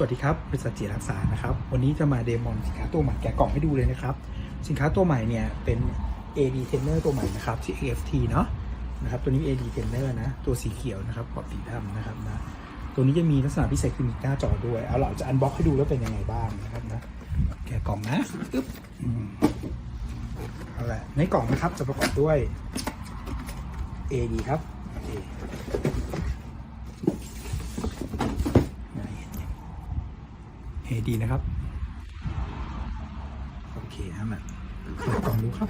สวัสดีครับบริษัทเจีรักษานะครับ วันนี้จะมาเดโมนสินค้าตัวใหม่แกะกล่องให้ดูเลยนะครับ สินค้าตัวใหม่เนี่ยเป็น AD Tenner ตัวใหม่นะครับที่ AFT เนาะนะครับ ตัวนี้ AD Tenner นะ ตัวสีเขียวนะครับขอบสีดำนะครับนะ ตัวนี้จะมีลักษณะพิเศษคือมีหน้าจอด้วย เอาเราจะอันบ็อกให้ดูแล้วเป็นยังไงบ้างนะครับนะ แกะกล่องนะปึ๊บอืมเอาละในกล่องนะครับจะประกอบด้วย AD ครับอเค เอ ดีนะครับ โอเคครับแบบเปิดกล่องดูครับ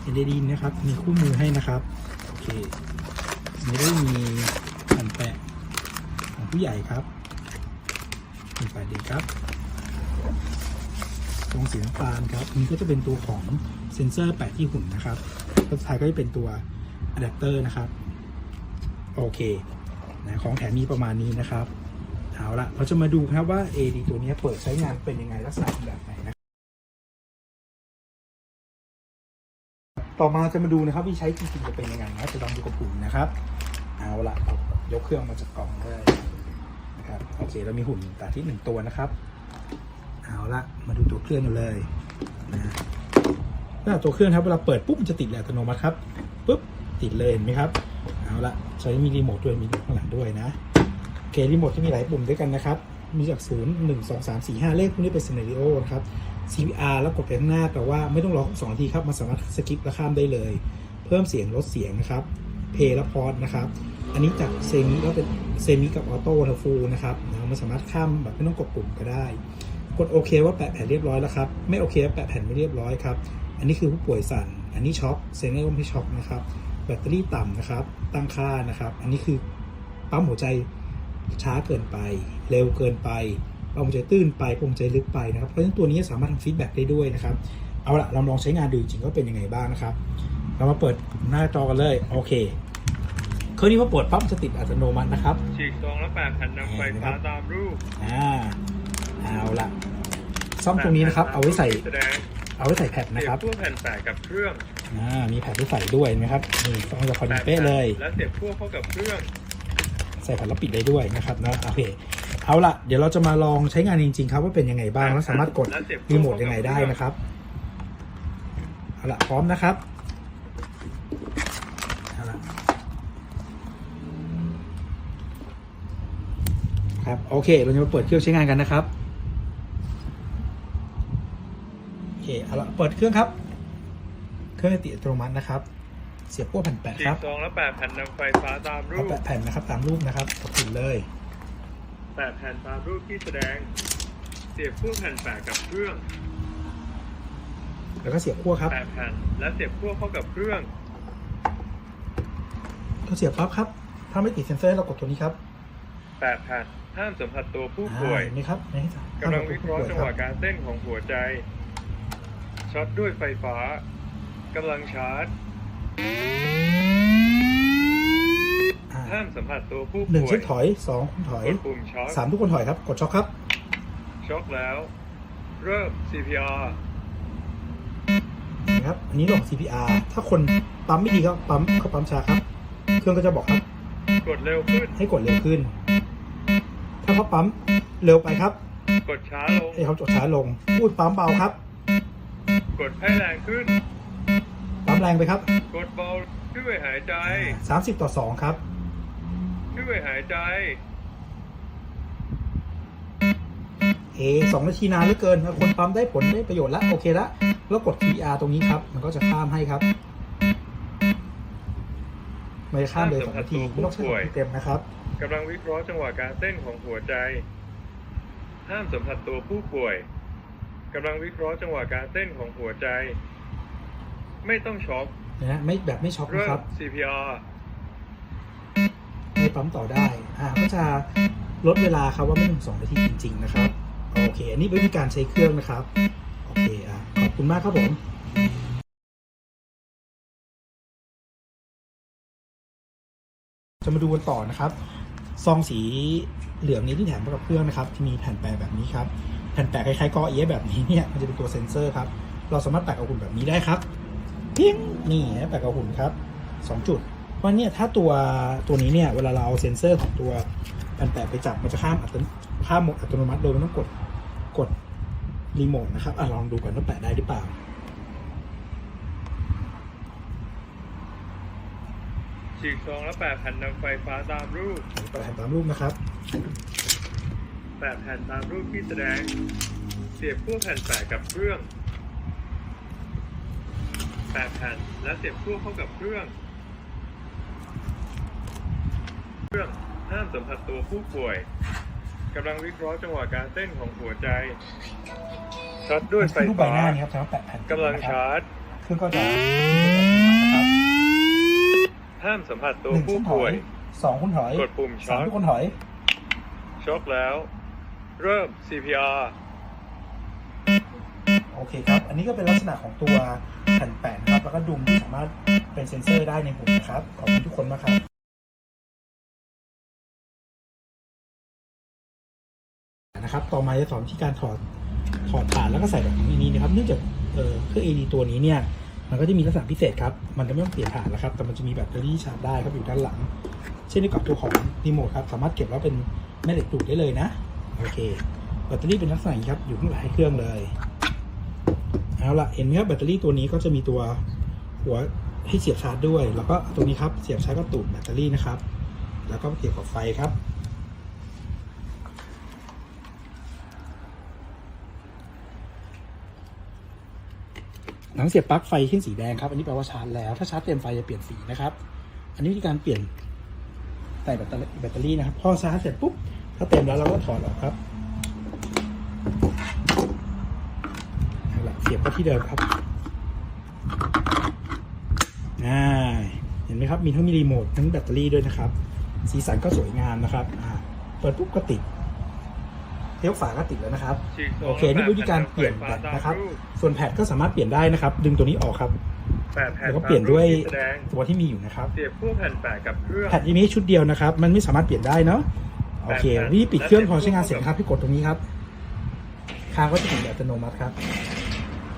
เอดีนะครับ มีคู่มือให้นะครับ โอเคนี่ได้มีแผ่นแปะของผู้ใหญ่ครับมีแปะเด็กครับตรงสีน้ำตาลครับอันนี้ก็จะเป็นตัวของเซ็นเซอร์แปะที่หุ่นนะครับแล้วสุดท้ายก็จะเป็นตัวอะแดปเตอร์นะครับ โอเคนะของแถมมีประมาณนี้นะครับ เอาละเราจะมาดูครับว่า AD ตัวนี้เปิดใช้งานเป็นยังไงลักษณะแบบไหนนะต่อมาจะมาดูนะครับวิใช้จริงๆจะเป็นยังไงนะจะลองดูกับหุ่นนะครับ เอาละเรายกเครื่องมาจากกล่องเลยนะครับโอเคเรามีหุ่นตาที่หนึ่งตัวนะครับ เอาละมาดูตัวเครื่องกันเลยนะเมื่อตัวเครื่องครับเวลาเปิดปุ๊บมันจะติดเลยอัตโนมัติครับปุ๊บติดเลยเห็นไหมครับ เอาละใช้มีรีโมทด้วยมีข้างหลังด้วยนะ เครีโมทที่มีหลายปุ่มด้วยกันนะครับ มีจาก0 1 2 3 4 5เลขพวกนี้เป็นซีนรีโอนะครับ CPR แล้วกดไปข้างหน้าแปลว่าไม่ต้องรอสองนาทีครับ มันสามารถสกิปและข้ามได้เลย เพิ่มเสียงลดเสียงนะครับ เพย์และพอดนะครับ อันนี้จากเซมิแล้วเป็นเซมิกับออโต้ทัฟูนะครับนะมันสามารถข้ามแบบไม่ต้องกดปุ่มก็ได้ กดโอเคว่าแปะแผ่นเรียบร้อยแล้วครับ ไม่โอเคว่าแปะแผ่นไม่เรียบร้อยครับ อันนี้คือผู้ป่วยสั่น อันนี้ช็อกเซนเนอร์ไม่ช็อกนะครับ แบตเตอรี่ต่ำนะครับ ตั้งค่านะครับ อันนี้คือปั๊มหัวใจ ช้าเกินไป เร็วเกินไปปั๊มหัวใจตื้นไปปั๊มหัวใจลึกไปนะครับ เพราะฉะนั้นตัวนี้สามารถทำฟีดแบ็กได้ด้วยนะครับ เอาละเราลองใช้งานดูจริงๆว่าเป็นยังไงบ้างนะครับ เรามาเปิดหน้าจอกันเลย โอเคเครื่องนี้พอเปิดปั๊บจะติดอัตโนมัตินะครับ ฉีกซองและแปดแผ่นนำไฟฟ้าตามรูป อ่า เอาละซ่อมตรงนี้นะครับ เอาไว้ใส่แสดงเอาไว้ใส่แผ่นเสีนะยครับบขั้วแผ่นแปะกับเครื่อง อ่า มีแผ่นที่ใส่ด้วยนะครับ นี่ซ่อมจะพอดีเป๊ะเลย และเสียบขั้วเข้ากับเครื่องใส่แผ่นแล้วปิดได้ด้วยนะครับนะโอเคเอาละเดี๋ยวเราจะมาลองใช้งานจริง ๆ ครับว่าเป็นยังไงบ้างแล้วสามารถกดและเสียบรีโมทยังไงได้นะครับเอาละพร้อมนะครับเอาละครับโอเค เราจะมาเปิดเครื่องใช้งานกันนะครับโอเคเอาละเปิดเครื่องครับ เครื่องติดอัตโนมัตินะครับ เสียบพวกแผ่นแปะฉีครักบซองและแปดแผ่นนำไฟฟ้าตามรูเอาปแปะแผ่นนะครับตามรูปนะครับกดปิดเลยแปดแผ่นตามรูปที่แสดง เสียบขั้วแผ่นแปะกับเครื่อง แล้วก็เสียบขั้วครับแปดแผ่นและเสียบขั้วเข้ากับเครื่องก็เสียบปั๊บครับ ถ้าไม่ติดเซ็นเซอร์เรากดตัวนี้ครับแปดแผ่นห้ามสัมผัสตัวผู้อ่าป่วยเห็นไหมครับนี่กำลังวิเคราะห์จังหวะการเต้นของหัวใจช็อตด้วยไฟฟ้ากำลังชาร์จอ่า ห้ามสัมผัสตัวผู้หนึ่งป่วยเช็คถอยสองถอยกดปุ่มช็อคสามทุกคนถอยครับ กดช็อคครับ ช็อกแล้ว เริ่ม CPR นะครับ อันนี้ลง CPR ถ้าคนปั๊มไม่ดีก็ปั๊มเขาปั๊มช้าครับ เครื่องก็จะบอกครับ กดเร็วขึ้น ให้กดเร็วขึ้น ถ้าเขาปั๊มเร็วไปครับ กดช้าลงให้เขาจดช้าลง พูดปั๊มเบาครับ กดให้แรงขึ้น ปั๊มแรงไปครับ กดเบาด้วยหายใจ สามสิบต่อสองครับด้วยหายใจ เอสองนาทีนานเหลือเกินถ้าคนปั๊มได้ผลได้ประโยชน์แล้วโอเคแล้วแล้วกด PR ตรงนี้ครับ มันก็จะข้ามให้ครับไม่ได้ข้ามเลยสองนาทีไม่ต้องใช้สองนาทีเต็มนะครับกำลังวิเคราะห์จังหวะการเต้นของหัวใจ ห้ามสัมผัสตัวผู้ป่วยกำลังวิเคราะห์จังหวะการเต้นของหัวใจ ไม่ต้องช็อกนะฮะไม่แบบไม่ช็อกเริ่นะคม รับ CPR ให้ปั๊มต่อได้ อ่า ก็จะลดเวลาครับว่าไม่ถึงสองนาทีจริง ๆ นะครับ โอเค อันนี้เป็นวิธีการใช้เครื่องนะครับ โอเค อะ ขอบคุณมากครับผมจะมาดูกันต่อนะครับ ซองสีเหลืองนี้ที่แถมมากับเครื่องนะครับ ที่มีแผ่นแปะแบบนี้ครับ แผ่นแปะคล้ายๆกอเอียแบบนี้เนี่ย มันจะเป็นตัวเซ็นเซอร์ครับ เราสามารถแปะกับหุ่นแบบนี้ได้ครับ พิ้งนี่นะแปะกับหุ่นครับสองจุดเพราะเนี่ยถ้าตัวตัวนี้เนี่ยเวลาเราเอาเซ็นเซอร์ของตัวผ่นแปดไปจับมันจะข้ามอัตโนข้ามโหมดอัตโนมัติโดยไม่ต้องกดกดรีโมทนะครับอะลองดูก่อนว่าแปะได้หรือเปล่าฉีกซองและแปะแผ่นนำไฟฟ้าตามรูปแปะตามรูปนะครับแปะแผ่นตามรูปที่แสดง เสียบขั้วแผ่นแปะกับเครื่อง แปะแผ่นและเสียบขั้วเข้ากับเครื่อง เครื่องห้ามสัมผัสตัวผู้ป่วยกำลังวิเคราะห์จังหวะการเต้นของหัวใจช็อตด้วยไฟรูปใบฟ้าหน้านี่ครับสำหรับแปะแผ่นกำลังนะครับชาร์จ เครื่องก็จะนะครับห้ามสัมผัสตัวหนึ่งผู้คุณถอป่วย ยสองคุณถอยกดปุ่มช็สาอมตทุกคนถอย ช็อกแล้ว เริ่ม CPR โอเคครับ อันนี้ก็เป็นลักษณะของตัวแผ่นแปะนะครับ แล้วก็ดุมสามารถเป็นเซ็นเซอร์ได้ในหุ่นนะครับ ขอบคุณทุกคนมากครับนะครับ ต่อมาจะสอนวิธีการถอด ถอดฐานแล้วก็ใส่แบบนี้นะครับ เนื่องจากเออเครื่อง AD ตัวนี้เนี่ย มันก็จะมีลักษณะพิเศษครับ มันจะไม่ต้องเปลี่ยนฐานแล้วครับ แต่มันจะมีแบตเตอรี่ชาร์จได้ครับอยู่ด้านหลัง เช่นเดียวกับตัวของรีโมทครับ สามารถเก็บแล้วเป็นแม่เหล็กดูดได้เลยนะ โอเค แบตเตอรี่เป็นลักษณะอย่างนี้ครับ อยู่ข้างหลังเครื่องเลย เอาละเห็นไหมครับแบตเตอรี่ตัวนี้ก็จะมีตัวหัวให้เสียบชาร์จด้วย แล้วก็ตัวนี้ครับเสียบชาร์จกับตูดแบตเตอรี่นะครับ แล้วก็เกี่ยวกับไฟครับหลังเสียบปลั๊กไฟขึ้นสีแดงครับ อันนี้แปลว่าชาร์จแล้ว ถ้าชาร์จเต็มไฟจะเปลี่ยนสีนะครับ อันนี้วิธีการเปลี่ยนใส่แบตเตอรี่นะครับ พอชาร์จเสร็จปุ๊บ ถ้าเต็มแล้วเราก็ถอดออกครับเอาละเสียบเข้าที่เดิมครับอ่าเห็นไหมครับ มีทั้งมีรีโมททั้งแบตเตอรี่ด้วยนะครับ สีสันก็สวยงามนะครับอ่าเปิดปุ๊บก็ติดเทปฝาก็ติดแล้วนะครับฉีกซองโอเค นี่คือวิธีการเปลี่ยนแบตนะครับ ส่วนแพดก็สามารถเปลี่ยนได้นะครับ ดึงตัวนี้ออกครับแปะแผ่นแล้วก็เปลี่ยนด้วยตามรูปที่แสดงตัวที่มีอยู่นะครับเสียบขั้วแผ่นแปะกับเครื่องแพดที่นี้ชุดเดียวนะครับ มันไม่สามารถเปลี่ยนได้เนาะโอเคแปดแผ่นวิธีปิดเครื่องพอใช้งานเสร็จนะครับพี่กดตรงนี้ครับค้างก็จะปิดอัตโนมัติครับ